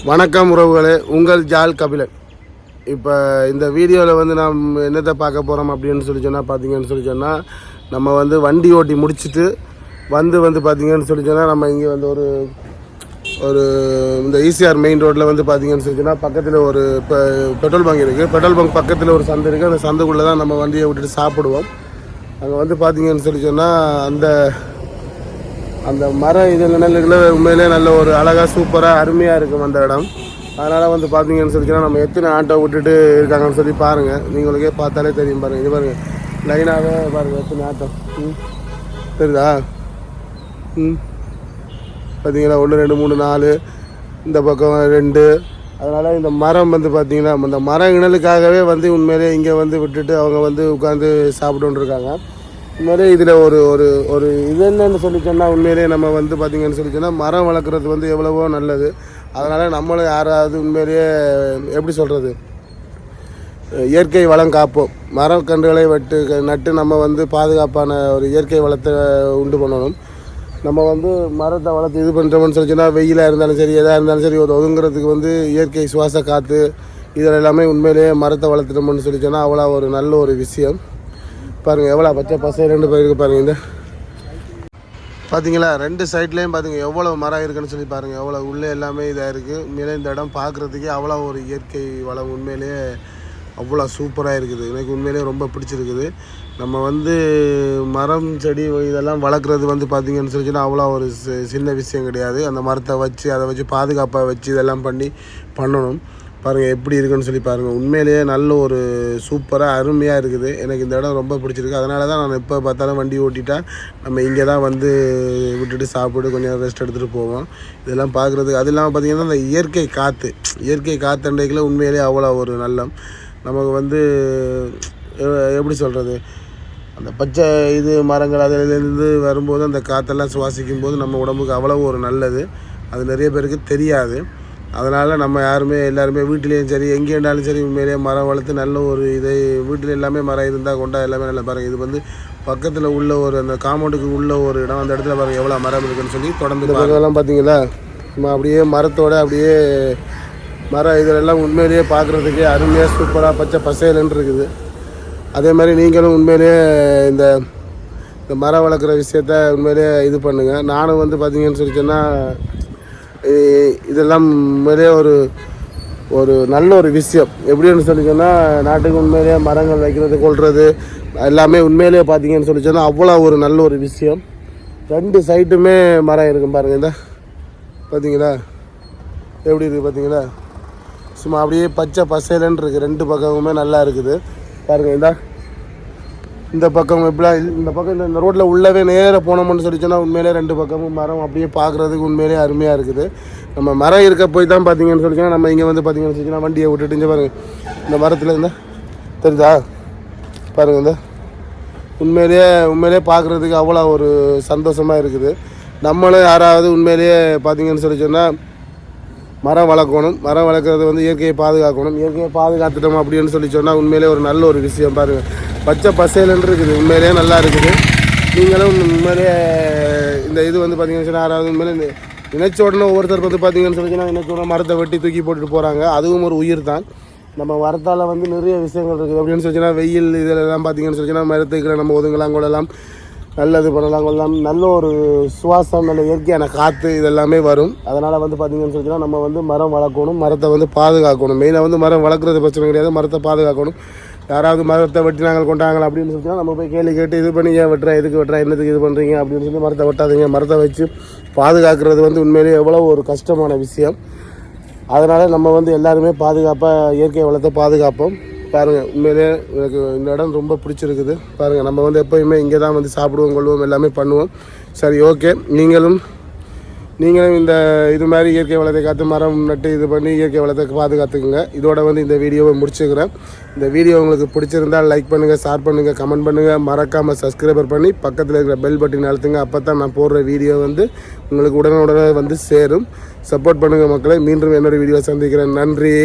வணக்கம் உறவுகளே உங்கள் ஜால் கபிலன். இப்போ இந்த வீடியோவில் வந்து நாம் என்னத்தை பார்க்க போகிறோம் அப்படின்னு சொல்லி சொன்னால் பார்த்தீங்கன்னு சொல்லி சொன்னால் நம்ம வந்து வண்டி ஓட்டி முடிச்சுட்டு வந்து வந்து பார்த்தீங்கன்னு சொல்லி சொன்னால் நம்ம இங்கே வந்து ஒரு ஒரு இந்த ஈசிஆர் மெயின் ரோட்டில் வந்து பார்த்தீங்கன்னு சொல்லி சொன்னால் பக்கத்தில் ஒரு இப்போ பெட்ரோல் பங்க் இருக்குது பெட்ரோல் பங்க் பக்கத்தில் ஒரு சந்தை இருக்குது அந்த சந்தைக்குள்ளே தான் நம்ம வண்டியை விட்டுட்டு சாப்பிடுவோம். அங்கே வந்து பார்த்தீங்கன்னு சொல்லி சொன்னால் அந்த அந்த மரம் இது நிழலுக்குள்ள உண்மையிலே நல்ல ஒரு அழகாக சூப்பராக அருமையாக இருக்கும் அந்த இடம். அதனால் வந்து பார்த்தீங்கன்னு சொல்லி நம்ம எத்தனை ஆட்டோ விட்டுட்டு இருக்காங்கன்னு சொல்லி பாருங்கள் நீங்களுக்கே பார்த்தாலே தெரியும் பாருங்கள் இது பாருங்கள் லைனாகவே பாருங்கள் எத்தனை ஆட்டோ. ம். தெரியுதா? ம். பார்த்தீங்களா ஒன்று ரெண்டு மூணு நாலு. இந்த பக்கம் ரெண்டு. அதனால் இந்த மரம் வந்து பார்த்திங்கன்னா இந்த மர இணலுக்காகவே வந்து உண்மையிலே இங்கே வந்து விட்டுட்டு அவங்க வந்து உட்காந்து சாப்பிட்டுருக்காங்க இது மாதிரி இதில் ஒரு ஒரு ஒரு இது என்னன்னு சொல்லி சொன்னால் உண்மையிலே நம்ம வந்து பார்த்தீங்கன்னு சொல்லி சொன்னால் மரம் வளர்க்குறது வந்து எவ்வளவோ நல்லது. அதனால் நம்மளும் யாராவது உண்மையிலேயே எப்படி சொல்கிறது இயற்கை வளம் காப்போம். மரக்கன்றுகளை வெட்டு நட்டு நம்ம வந்து பாதுகாப்பான ஒரு இயற்கை வளத்தை உண்டு பண்ணணும். நம்ம வந்து மரத்தை வளர்த்து இது பண்ணுறோம்னு சொல்லிச்சுன்னா வெயிலாக இருந்தாலும் சரி எதாக இருந்தாலும் சரி ஒரு ஒதுங்குறதுக்கு வந்து இயற்கை சுவாச காற்று இதில் எல்லாமே உண்மையிலேயே மரத்தை வளர்த்துட்டோம்னு சொல்லி சொன்னால் அவ்வளோ ஒரு நல்ல ஒரு விஷயம். பாருங்கள் எவ்வளோ பச்சை பசை? ரெண்டு பயிருக்கு பாருங்கள் இந்த. பார்த்தீங்களா ரெண்டு சைட்லேயும் பாருங்க எவ்வளோ மரம் இருக்குன்னு சொல்லி பாருங்கள் எவ்வளோ உள்ளே எல்லாமே இதாக இருக்குது உண்மையிலே இந்த இடம் பார்க்குறதுக்கே அவ்வளோ ஒரு இயற்கை வளம் உண்மையிலேயே அவ்வளோ சூப்பராக இருக்குது. எனக்கு உண்மையிலேயே ரொம்ப பிடிச்சிருக்குது. நம்ம வந்து மரம் செடி இதெல்லாம் வளர்க்குறது வந்து பார்த்திங்கன்னு சொல்லிச்சுன்னா அவ்வளோ ஒரு சி- சின்ன விஷயம் கிடையாது. அந்த மரத்தை வச்சு அதை வச்சு பாதுகாப்பாக வச்சு இதெல்லாம் பண்ணி பண்ணணும். பாருங்கள் எப்படி இருக்குன்னு சொல்லி பாருங்கள் உண்மையிலேயே நல்ல ஒரு சூப்பராக அருமையாக இருக்குது. எனக்கு இந்த இடம் ரொம்ப பிடிச்சிருக்கு. அதனால தான் நான் எப்போ பார்த்தாலும் வண்டி ஓட்டிட்டா நம்ம இங்கே தான் வந்து விட்டுட்டு சாப்பிட்டு கொஞ்சம் ரெஸ்ட் எடுத்துகிட்டு போவோம். இதெல்லாம் பார்க்குறதுக்கு அது இல்லாமல் பார்த்திங்கன்னா இந்த இயற்கை காற்று இயற்கை காற்றண்டைக்குள்ள உண்மையிலேயே அவ்வளோ ஒரு நல்லம். நமக்கு வந்து எப்படி சொல்கிறது அந்த பச்சை இது மரங்கள் அதிலேருந்து வரும்போது அந்த காற்றெல்லாம் சுவாசிக்கும் போது நம்ம உடம்புக்கு அவ்வளோ ஒரு நல்லது. அது நிறைய பேருக்கு தெரியாது. அதனால் நம்ம யாருமே எல்லாருமே வீட்டிலையும் சரி எங்கே இருந்தாலும் சரி உண்மையிலேயே மரம் வளர்த்து நல்ல ஒரு இதை வீட்டில் எல்லாமே மரம் இருந்தால் கொண்டா எல்லாமே நல்லா பாருங்கள் இது வந்து பக்கத்தில் உள்ள ஒரு அந்த காம்பவுண்டுக்கு உள்ள ஒரு இடம். அந்த இடத்துல பாருங்கள் எவ்வளோ மரம் இருக்குன்னு சொல்லி தொடர்ந்து பக்கம்லாம் பார்த்தீங்களா நம்ம அப்படியே மரத்தோட அப்படியே மரம் இதெல்லாம் உண்மையிலேயே பார்க்குறதுக்கே அருமையாக சூப்பராக பச்சை பசேலுன்னு இருக்குது. அதே மாதிரி நீங்களும் உண்மையிலேயே இந்த இந்த மரம் வளர்க்குற விஷயத்த உண்மையிலேயே இது பண்ணுங்கள் நானும் வந்து பார்த்தீங்கன்னு சொல்லி சொன்னால் இதெல்லாம் உண்மையிலேயே ஒரு ஒரு நல்ல ஒரு விஷயம். எப்படின்னு சொல்லி சொன்னால் நாட்டுக்கு உண்மையிலேயே மரங்கள் வைக்கிறது கொள்வது எல்லாமே உண்மையிலேயே பார்த்தீங்கன்னு சொல்லி சொன்னால் அவ்வளோ ஒரு நல்ல ஒரு விஷயம். ரெண்டு சைட்டுமே மரம் இருக்கும் பாருங்கள் இந்த பார்த்தீங்களா? எப்படி இருக்குது பார்த்தீங்களா? சும்மா அப்படியே பச்சை பசையிலன்னு இருக்குது ரெண்டு பக்கமுமே நல்லா இருக்குது. பாருங்கள் இந்தா. இந்த பக்கம் எப்படிலாம் இந்த பக்கம் இந்த- இந்த ரோட்டில் உள்ளவே நேராக போனோம்னு சொல்லி உண்மையிலே ரெண்டு பக்கமும் மரம் அப்படியே பார்க்குறதுக்கு உண்மையிலே அருமையாக இருக்குது. நம்ம மரம் இருக்க போய் தான் பார்த்தீங்கன்னு சொல்லிச்சுன்னா நம்ம இங்கே வந்து பார்த்தீங்கன்னு சொல்லிச்சுன்னா வண்டியை விட்டுட்டு இங்கே பாருங்கள் இந்த மரத்தில் இருந்தால் தெரிஞ்சா பாருங்கள் இந்த. உண்மையிலேயே உண்மையிலேயே பார்க்குறதுக்கு அவ்வளோ ஒரு சந்தோஷமாக இருக்குது. நம்மளும் யாராவது உண்மையிலேயே பார்த்தீங்கன்னு சொல்லி சொன்னால் மரம் வளர்க்கணும் மரம் வளர்க்குறது வந்து இயற்கையை பாதுகாக்கணும். இயற்கையை பாதுகாத்துட்டோம் அப்படின்னு சொல்லி சொன்னால் உண்மையிலே ஒரு நல்ல ஒரு விஷயம் பாருங்கள் பச்சை பசேலன்னு இருக்குது. உண்மையிலேயே நல்லா இருக்குது. நீங்களும் உண்மையிலேயே இந்த இது வந்து பார்த்தீங்கன்னு சொன்னால் யாராவது உண்மையிலே நினைச்ச உடனே ஒவ்வொருத்தர் வந்து பார்த்தீங்கன்னு சொல்லி சொன்னால் நினைச்ச உடனே மரத்தை வெட்டி தூக்கி போட்டுட்டு போகிறாங்க அதுவும் ஒரு உயிர் தான். நம்ம மரத்தால் வந்து நிறைய விஷயங்கள் இருக்குது. அப்படின்னு சொல்லி சொன்னால் வெயில் இதெல்லாம் பார்த்தீங்கன்னு சொல்லி சொன்னால் மரத்துக்களை நம்ம ஒதுங்கலாம் கொள்ளலாம். நல்லது பண்ணலாம் கொள்ளலாம். நல்ல ஒரு சுவாசம் நல்ல இயற்கையான காற்று இதெல்லாமே வரும். அதனால் வந்து பார்த்தீங்கன்னு சொல்லி சொன்னால் நம்ம வந்து மரம் வளர்க்கணும் மரத்தை வந்து பாதுகாக்கணும். மெயினாக வந்து மரம் வளர்க்குறது பிரச்சனை கிடையாது மரத்தை பாதுகாக்கணும். யாராவது மரத்தை வெட்டினாங்க கொண்டாங்க அப்படின்னு சொல்லிச்சுன்னா நம்ம போய் கேள்வி கேட்டு இது பண்ணி ஏன் வெட்டுறா எதுக்கு வெட்டுறா என்னத்துக்கு இது பண்ணுறீங்க அப்படின்னு சொல்லி மரத்தை வெட்டாதீங்க. மரத்தை வச்சு பாதுகாக்கிறது வந்து உண்மையிலேயே எவ்வளோ ஒரு கஷ்டமான விஷயம். அதனால் நம்ம வந்து எல்லாருமே பாதுகாப்பாக இயற்கை வளத்தை பாதுகாப்போம். பாருங்கள் உண்மையிலே எனக்கு இந்த இடம் ரொம்ப பிடிச்சிருக்குது. பாருங்கள் நம்ம வந்து எப்போயுமே இங்கே தான் வந்து சாப்பிடுவோம் கொள்வோம் எல்லாமே பண்ணுவோம். சரி ஓகே. நீங்களும் நீங்களும் இந்த இது மாதிரி இயற்கை வளத்தை காத்து மரம் நட்டு இது பண்ணி இயற்கை வளத்தை பாதுகாத்துக்குங்க. இதோட வந்து இந்த வீடியோவை முடிச்சுக்கிறேன். இந்த வீடியோ உங்களுக்கு பிடிச்சிருந்தால் லைக் பண்ணுங்கள் ஷேர் பண்ணுங்கள் கமெண்ட் பண்ணுங்கள் மறக்காமல் சப்ஸ்கிரைபர் பண்ணி பக்கத்தில் இருக்கிற பெல் பட்டன் அழுத்துங்க. அப்போ தான் நான் போடுற வீடியோ வந்து உங்களுக்கு உடனே உடனே வந்து சேரும். சப்போர்ட் பண்ணுங்கள் மக்களை. மீண்டும் என்னோட வீடியோ சந்திக்கிறேன். நன்றி.